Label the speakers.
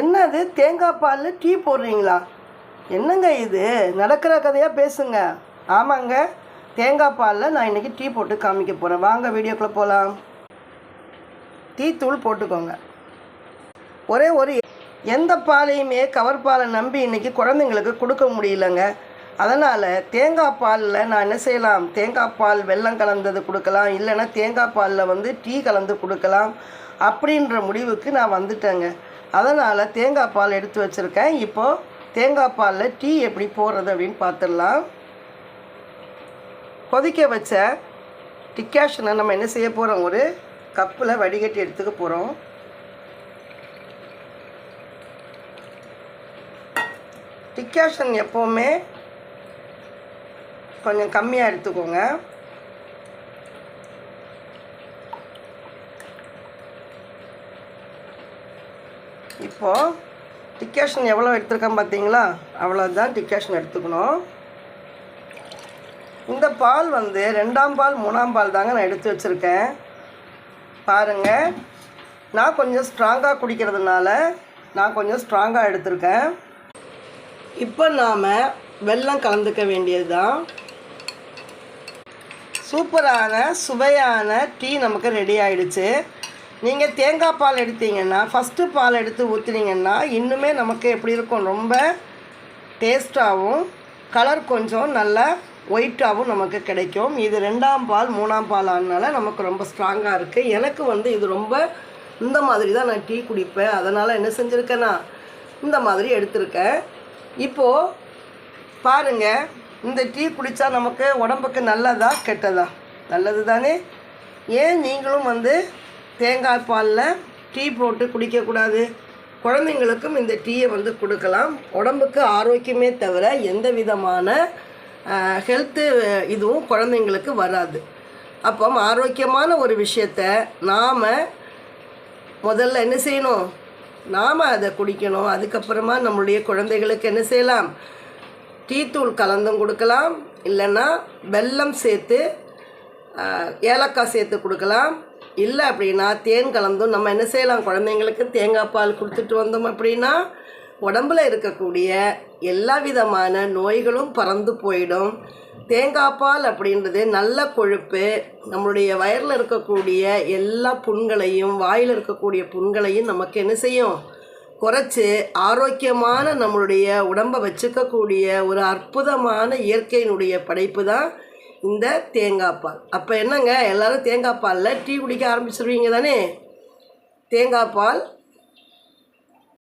Speaker 1: என்னது தேங்காய் பாலில் டீ போடுறீங்களா? என்னங்க இது? நடக்கிற கதையாக பேசுங்க. ஆமாங்க தேங்காய் பாலில் நான் இன்றைக்கி டீ போட்டு காமிக்க போகிறேன் வாங்க வீடியோக்குள்ளே போகலாம் டீ தூள் போட்டுக்கோங்க. ஒரே ஒரு எந்த பாலையுமே கவர் பாலை நம்பி இன்றைக்கி குழந்தைங்களுக்கு கொடுக்க முடியலங்க. அதனால் தேங்காய் பாலில் நான் என்ன செய்யலாம்? தேங்காய் பால் வெல்லம் கலந்தது கொடுக்கலாம். இல்லைன்னா தேங்காய் பாலில் வந்து டீ கலந்து கொடுக்கலாம். அப்படின்ற முடிவுக்கு நான் வந்துட்டேங்க. அதனால் தேங்காய் பால் எடுத்து வச்சுருக்கேன். இப்போது தேங்காய் பாலில் டீ எப்படி போடுறது அப்படின்னு பார்த்துடலாம் கொதிக்க வச்ச டிக்காஷனை நம்ம என்ன செய்ய போகிறோம் ஒரு கப்பில் வடிகட்டி எடுத்துக்க போகிறோம் டிக்காஷன் எப்போவுமே கொஞ்சம் கம்மியாக எடுத்துக்கோங்க. இப்போது டிக்கேஷன் எவ்வளோ எடுத்திருக்கேன் பார்த்தீங்களா? அவ்வளோதான் டிக்கேஷன் எடுத்துக்கணும். இந்த பால் வந்து ரெண்டாம் பால் மூணாம் பால் தாங்க நான் எடுத்து வச்சுருக்கேன். பாருங்கள் நான் கொஞ்சம் ஸ்ட்ராங்காக குடிக்கிறதுனால நான் கொஞ்சம் ஸ்ட்ராங்காக எடுத்திருக்கேன். இப்போ நாம் வெல்லம் கலந்துக்க வேண்டியது தான் சூப்பரான சுவையான டீ நமக்கு ரெடி ஆயிடுச்சு. நீங்கள் தேங்காய் பால் எடுத்தீங்கன்னா ஃபஸ்ட்டு பால் எடுத்து ஊற்றுனீங்கன்னா இன்னுமே நமக்கு எப்படி இருக்கும்? ரொம்ப டேஸ்ட்டாகவும் கலர் கொஞ்சம் நல்லா ஒயிட்டாகவும் நமக்கு கிடைக்கும். இது ரெண்டாம் பால் மூணாம் பால் ஆனால நமக்கு ரொம்ப ஸ்ட்ராங்காக இருக்குது எனக்கு வந்து இது ரொம்ப இந்த மாதிரி தான் நான் டீ குடிப்பேன். அதனால் என்ன செஞ்சுருக்கேன்னா இந்த மாதிரி எடுத்திருக்கேன். இப்போது பாருங்கள் இந்த டீ குடித்தா நமக்கு உடம்புக்கு நல்லதா கெட்டதா? நல்லது தானே ஏன் நீங்களும் வந்து தேங்காய் பாலில் டீ போட்டு குடிக்கக்கூடாது. குழந்தைங்களுக்கும் இந்த டீயை வந்து கொடுக்கலாம். உடம்புக்கு ஆரோக்கியமே தவிர எந்த விதமான ஹெல்த்து இதுவும் குழந்தைங்களுக்கு வராது. அப்போ ஆரோக்கியமான ஒரு விஷயத்த நாம் முதல்ல என்ன செய்யணும்? நாம் அதை குடிக்கணும். அதுக்கப்புறமா நம்மளுடைய குழந்தைகளுக்கு என்ன செய்யலாம்? டீத்தூள் கலந்தும் கொடுக்கலாம். இல்லைன்னா வெல்லம் சேர்த்து ஏலக்காய் சேர்த்து கொடுக்கலாம். இல்லை அப்படின்னா தேன் கலந்தும் நம்ம என்ன செய்யலாம்? குழந்தைங்களுக்கு தேங்காய் பால் கொடுத்துட்டு வந்தோம் அப்படின்னா உடம்புல இருக்கக்கூடிய எல்லா விதமான நோய்களும் பறந்து போயிடும். தேங்காய் பால் அப்படின்றது நல்ல கொழுப்பு. நம்மளுடைய வயரில் இருக்கக்கூடிய எல்லா புண்களையும் வாயில் இருக்கக்கூடிய புண்களையும் நமக்கு என்ன செய்யும்? குறைச்சி ஆரோக்கியமான நம்மளுடைய உடம்பை வச்சுக்கக்கூடிய ஒரு அற்புதமான இயற்கையினுடைய படைப்பு தான் இந்த தேங்காய் பால். அப்போ என்னங்க? எல்லாரும் தேங்காய் பாலில் டீ குடிக்க ஆரம்பிச்சிருவீங்க தானே? தேங்காய் பால்